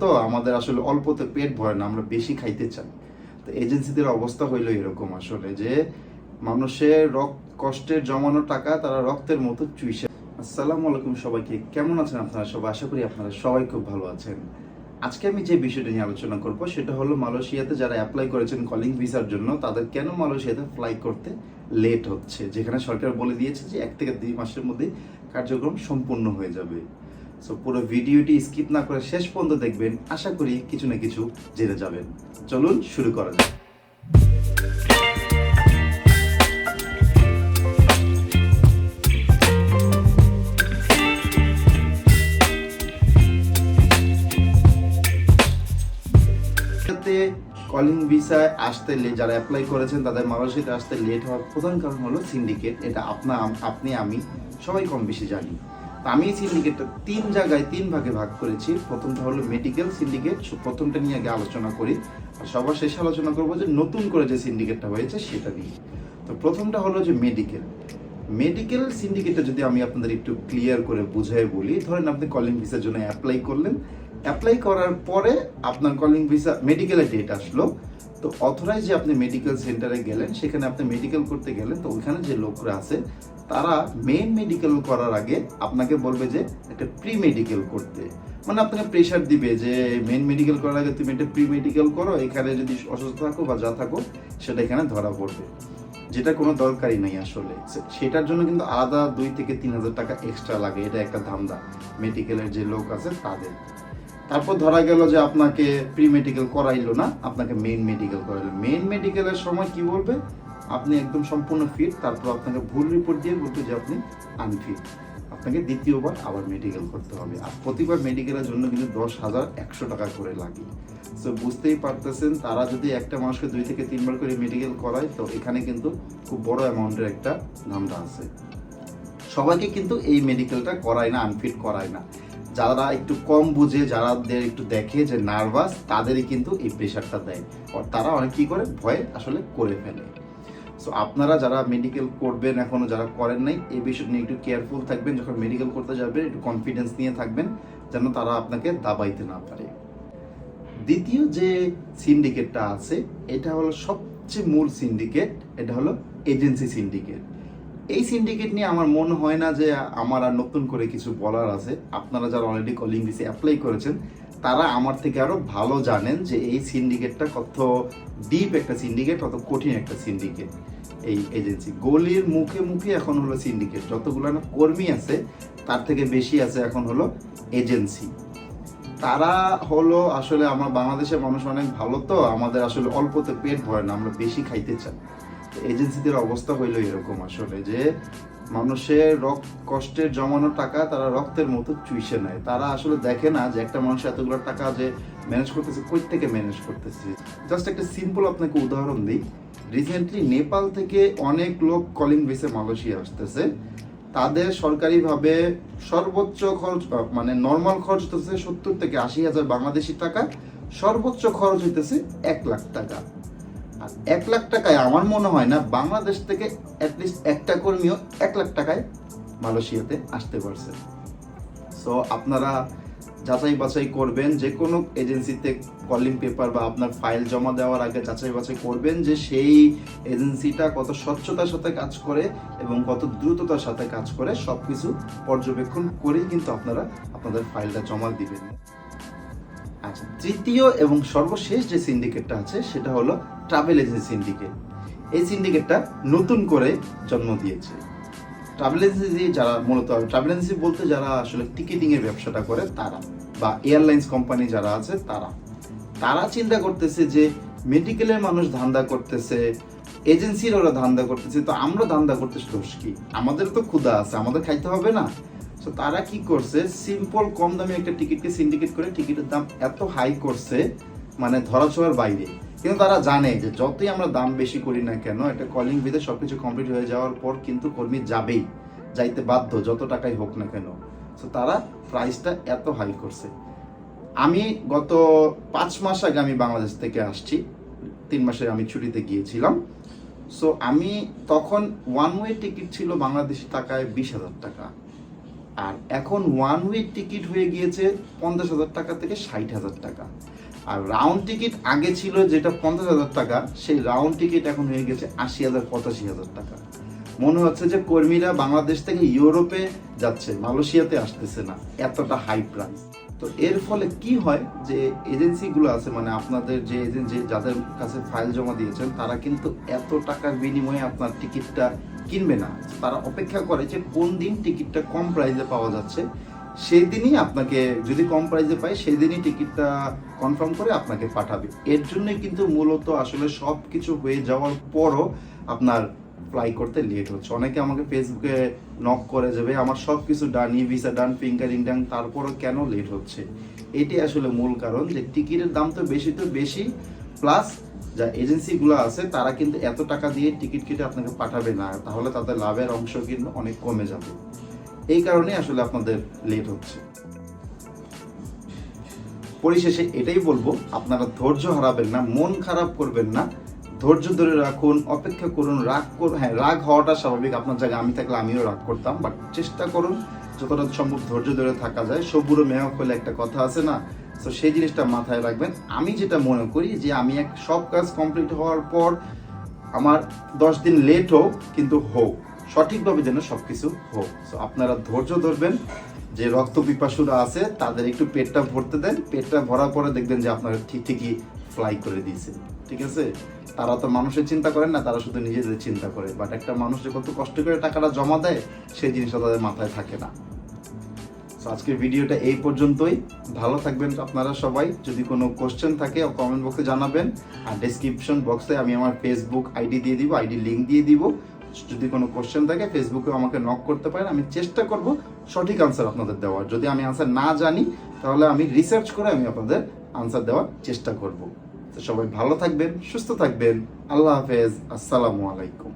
তো আমাদের আসলে অল্পতে পেট ভরে না, আমরা বেশি খাইতে চাই। তো এজেন্সিদের অবস্থা হইল এরকম আসলে যে, মানুষের রক্ত, কষ্টের জমানো টাকা তারা রক্তের মতো চুইছে আসসালামু আলাইকুম সবাইকে, কেমন আছেন আপনারা সবাই? আশা করি আপনারা সবাই খুব ভালো আছেন। আজকে আমি যে বিষয়টা নিয়ে আলোচনা করব, সেটা হলো মালয়েশিয়াতে যারা অ্যাপ্লাই করেছেন কলিং ভিসার জন্য, তাদের কেন মালয়েশিয়াতে ফ্লাই করতে লেট হচ্ছে? যেখানে সরকার বলে দিয়েছে যে, এক থেকে দুই মাসের মধ্যে কার্যক্রম সম্পূর্ণ হয়ে যাবে। সো পুরো ভিডিওটি স্কিপ না করে শেষ পর্যন্ত দেখবেন। আশা করি কিছু না কিছু জেনে যাবেন। চলুন শুরু করা যাক। কলিং ভিসায় আসতে লে- যারা অ্যাপ্লাই করেছেন, তাদের মালয়েশিয়াতে আসতে লেট হওয়ার প্রধান কারণ হলো সিন্ডিকেট এটা আপনা আপনি, আমি সবাই কম বেশি জানি। আমি সিন্ডিকেটটা তিন জায়গায় তিন ভাগে ভাগ করেছি। প্রথমটা হলো মেডিকেল সিন্ডিকেট প্রথমটা নিয়ে আগে আলোচনা করি। আর সবার শেষে আলোচনা করব যে নতুন করে যে সিন্ডিকেটটা হয়েছে সেটা নিয়ে। তো প্রথমটা হলো যে মেডিকেল মেডিকেল সিন্ডিকেটটা যদি আমি আপনাদের একটু ক্লিয়ার করে বুঝাই বলি, ধরেন আপনি কলিং ভিসার জন্য অ্যাপ্লাই করলেন। অ্যাপ্লাই করার পরে আপনার কলিং ভিসা মেডিকেলের ডেট আসলো। তো অথরাইজ যে আপনি মেডিকেল সেন্টারে গেলেন, সেখানে আপনি মেডিকেল করতে গেলেন, তো ওইখানে যে লোকরা আছে, তারা মেন মেডিকেল করার আগে আপনাকে বলবে যে একটা প্রি মেডিকেল করতে। মানে আপনাকে প্রেশার দিবে যে মেন মেডিকেল করার আগে তুমি একটা প্রি মেডিকেল করো, এখানে যদি অসুস্থ থাকো বা যা থাকো, সেটা এখানে ধরা পড়বে। যেটা কোনো দরকারই নেই আসলে। সেটার জন্য কিন্তু আলাদা দুই থেকে তিন হাজার টাকা এক্সট্রা লাগে, এটা একটা ধান্দা। মেডিকেলের যে লোক আছে তাদের। তারপর ধরা গেল যে আপনাকে প্রি মেডিকেল করাইলো না, আপনাকে মেইন মেডিকেল করাইলো। মেইন মেডিকেলের সময় কি বলবে? আপনি একদম সম্পূর্ণ ফিট তারপর আপনাকে ভুল রিপোর্ট দিয়ে বলবে যে আপনি আনফিট আপনাকে দ্বিতীয়বার আবার মেডিকেল করতে হবে। আর প্রতিবার মেডিকেলের জন্য কিন্তু দশ হাজার একশো টাকা করে লাগে। তো বুঝতেই পারতেছেন, তারা যদি একটা মানুষকে দুই থেকে তিনবার করে মেডিকেল করায়, তো এখানে কিন্তু খুব বড় অ্যামাউন্টের একটা ধান্দা আছে। সবাইকে কিন্তু এই মেডিকেলটা করায় না আনফিট করায় না। যারা একটু কম বুঝে, যারাদের একটু দেখে যে নার্ভাস তাদেরই কিন্তু এই প্রেশারটা দেয়। আর তারা অনেক কি করে? ভয়ে আসলে করে ফেলে। সো আপনারা যারা মেডিকেল করবেন, এখনও যারা করেন নাই, এই বিষয়টা নিয়ে একটু কেয়ারফুল থাকবেন। যখন মেডিকেল করতে যাবেন, একটু কনফিডেন্স নিয়ে থাকবেন, যেন তারা আপনাকে দাবাইতে না পারে। দ্বিতীয় যে সিন্ডিকেটটা আছে, এটা হলো সবচেয়ে মূল সিন্ডিকেট এটা হলো এজেন্সি সিন্ডিকেট এই সিন্ডিকেট নিয়ে আমার মনে হয় না যে আমার আর নতুন করে কিছু বলার আছে। আপনারা যারা অলরেডি কলিং ভিসে অ্যাপ্লাই করেছেন, তারা আমার থেকে আরও ভালো জানেন যে এই সিন্ডিকেটটা কত ডিপ একটা সিন্ডিকেট কত কঠিন একটা সিন্ডিকেট এই এজেন্সি গলির মুখে মুখে এখন হলো সিন্ডিকেট যতগুলো না কর্মী আছে, তার থেকে বেশি আছে এখন হলো এজেন্সি তারা হলো আসলে আমার বাংলাদেশের মানুষ অনেক ভালো তো, আমাদের আসলে অল্পতে পেট ভরে না, আমরা বেশি খাইতে চাই। এজেন্সিদের অবস্থা হইল এরকম আসলে যে মানুষের রক্ত, কষ্টের জমানো টাকা তারা রক্তের মতো চুইসে নেয়। তারা আসলে দেখে না যে একটা মানুষ এতগুলো টাকা যে ম্যানেজ করতেছে কই থেকে ম্যানেজ করতেছে। জাস্ট একটা সিম্পল আপনাকে উদাহরণ দিই। রিসেন্টলি নেপাল থেকে অনেক লোক কলিং বেসে মালয়েশিয়া আসতেছে। তাদের সরকারিভাবে সর্বোচ্চ খরচ মানে নর্মাল খরচ হতেছে সত্তর থেকে আশি হাজার বাংলাদেশি টাকা। সর্বোচ্চ খরচ হইতেছে এক লাখ টাকা। এক লাখ টাকায় আমার মনে হয় না বাংলাদেশ থেকে অ্যাটলিস্ট একটা কর্মীও এক লাখ টাকায় মালয়েশিয়াতে আসতে পারছে। সো আপনারা যাচাই বাছাই করবেন, যে কোনো এজেন্সিতে কলিং পেপার বা আপনার ফাইল জমা দেওয়ার আগে যাচাই বাছাই করবেন যে সেই এজেন্সিটা কত স্বচ্ছতার সাথে কাজ করে এবং কত দ্রুততার সাথে কাজ করে সব কিছু পর্যবেক্ষণ করেই কিন্তু আপনারা আপনাদের ফাইলটা জমা দিবেন। তৃতীয় এবং সর্বশেষ যে সিন্ডিকেটটা আছে, সেটা হলো ট্রাভেল এজেন্সি সিন্ডিকেট এই সিন্ডিকেটটা নতুন করে জন্ম দিয়েছে। ট্রাভেল এজেন্সি যারা মূলত ট্রাভেল এজেন্সি বলতে যারা আসলে টিকিটিংয়ের ব্যবসাটা করে, তারা বা এয়ারলাইন্স কোম্পানি যারা আছে, তারা। তারা চিন্তা করতেছে যে মেডিকেলের মানুষ ধান্দা করতেছে এজেন্সির ওরা ধান্দা করতেছে, তো আমরা ধান্দা করতেছি দোষ কি? আমাদের তো ক্ষুধা আছে, আমাদের খাইতে হবে না। তো তারা কি করছে? সিম্পল কম দামে একটা টিকিটকে সিন্ডিকেট করে টিকিটের দাম এত হাই করছে মানে ধরাছোঁয়ার বাইরে। কিন্তু তারা জানে যে যতই আমরা দাম বেশি করি না কেন, একটা কলিং ভিতে সবকিছু কমপ্লিট হয়ে যাওয়ার পর কিন্তু কর্মী যাবেই, যাইতে বাধ্য, যত টাকাই হোক না কেন। সো তারা প্রাইসটা এত হাই করছে। আমি গত পাঁচ মাস আগে আমি বাংলাদেশ থেকে আসছি, তিন মাসে আমি ছুটিতে গিয়েছিলাম। সো আমি তখন ওয়ান ওয়ে টিকিট ছিল বাংলাদেশি টাকায় বিশ হাজার টাকা। আর এখন ওয়ান ওয়ে টিকিট হয়ে গিয়েছে পঞ্চাশ হাজার টাকা থেকে ষাট হাজার টাকা। আর রাউন্ড টিকিট আগে ছিল যেটা পঞ্চাশ হাজার টাকা, সেই রাউন্ড টিকিট এখন হয়ে গেছে আশি হাজার, পঁচাশি হাজার টাকা। মনে হচ্ছে যে কর্মীরা বাংলাদেশ থেকে ইউরোপে যাচ্ছে, মালয়েশিয়াতে আসতেছে না, এতটা হাই প্রাইস তো এর ফলে কি হয় যে এজেন্সিগুলো আছে মানে আপনাদের যে এজেন্সি যাদের কাছে ফাইল জমা দিয়েছেন, তারা কিন্তু এত টাকার বিনিময়ে আপনার টিকিটটা কিনবে না। তারা অপেক্ষা করে যে কোন দিন টিকিটটা কম প্রাইসে পাওয়া যাচ্ছে। সেই দিনই আপনাকে যদি কম প্রাইসে পায়, সেই দিনই টিকিটটা কনফার্ম করে আপনাকে পাঠাবে। এর জন্যই কিন্তু মূলত আসলে সব কিছু হয়ে যাওয়ার পরও আপনার ফ্লাই করতে লেট হচ্ছে। অনেকে আমাকে ফেসবুকে নক করে যাবে আমার সব কিছু ডান ই ভিসা ডান ফিঙ্গারিং ডান তারপরও কেন লেট হচ্ছে? এটি আসলে মূল কারণ যে টিকিটের দাম তো বেশি তো বেশি প্লাস যা এজেন্সিগুলো আছে, তারা কিন্তু এত টাকা দিয়ে টিকিট কেটে আপনাকে পাঠাবে না, তাহলে তাদের লাভের অংশ কিন্তু অনেক কমে যাবে। এই কারণে আসলে আপনাদের লেট হচ্ছে। পরিশেষে এটাই বলব, আপনারা ধৈর্য হারাবেন না, মন খারাপ করবেন না। ধৈর্য ধরে রাখুন, অপেক্ষা করুন, রাগ করুন হ্যাঁ রাগ হওয়াটা স্বাভাবিক। আপনার জায়গায় আমি থাকলে আমিও রাগ করতাম বাট চেষ্টা করুন যতটা সম্ভব ধৈর্য ধরে থাকা যায়। সবুরো মেহক হলে একটা কথা আছে না? তো সেই জিনিসটা মাথায় রাখবেন। আমি যেটা মনে করি যে, আমি এক সব কাজ কমপ্লিট হওয়ার পর আমার দশ দিন লেট হোক, কিন্তু হোক। সঠিকভাবে যেন সব কিছু হোক। তো আপনারা ধৈর্য ধরবেন যে, রক্ত পিপাসুরা আছে, তাদের একটু পেটটা ভরতে দেন। পেটটা ভরার পরে দেখবেন যে, আপনারা ঠিক ঠিকই ফ্লাই করে দিয়েছে ঠিক আছে? তারা তো মানুষের চিন্তা করেন না, তারা শুধু নিজেদের চিন্তা করে। বাট একটা মানুষ যে কত কষ্ট করে টাকাটা জমা দেয়, সেই জিনিসটা তাদের মাথায় থাকে না। তো আজকের ভিডিওটা এই পর্যন্তই। ভালো থাকবেন আপনারা সবাই। যদি কোনো কোশ্চেন থাকে কমেন্ট বক্সে জানাবেন। আর ডেসক্রিপশন বক্সে আমি আমার ফেসবুক আইডি দিয়ে দিব আইডি লিঙ্ক দিয়ে দিব। যদি কোনো কোশ্চেন থাকে ফেসবুকে আমাকে নক করতে পারেন। আমি চেষ্টা করব সঠিক আনসার আপনাদের দেওয়ার। যদি আমি আনসার না জানি, তাহলে আমি রিসার্চ করে আমি আপনাদের আনসার দেওয়ার চেষ্টা করব। তো সবাই ভালো থাকবেন, সুস্থ থাকবেন। আল্লাহ হাফেজ। আসসালামু আলাইকুম।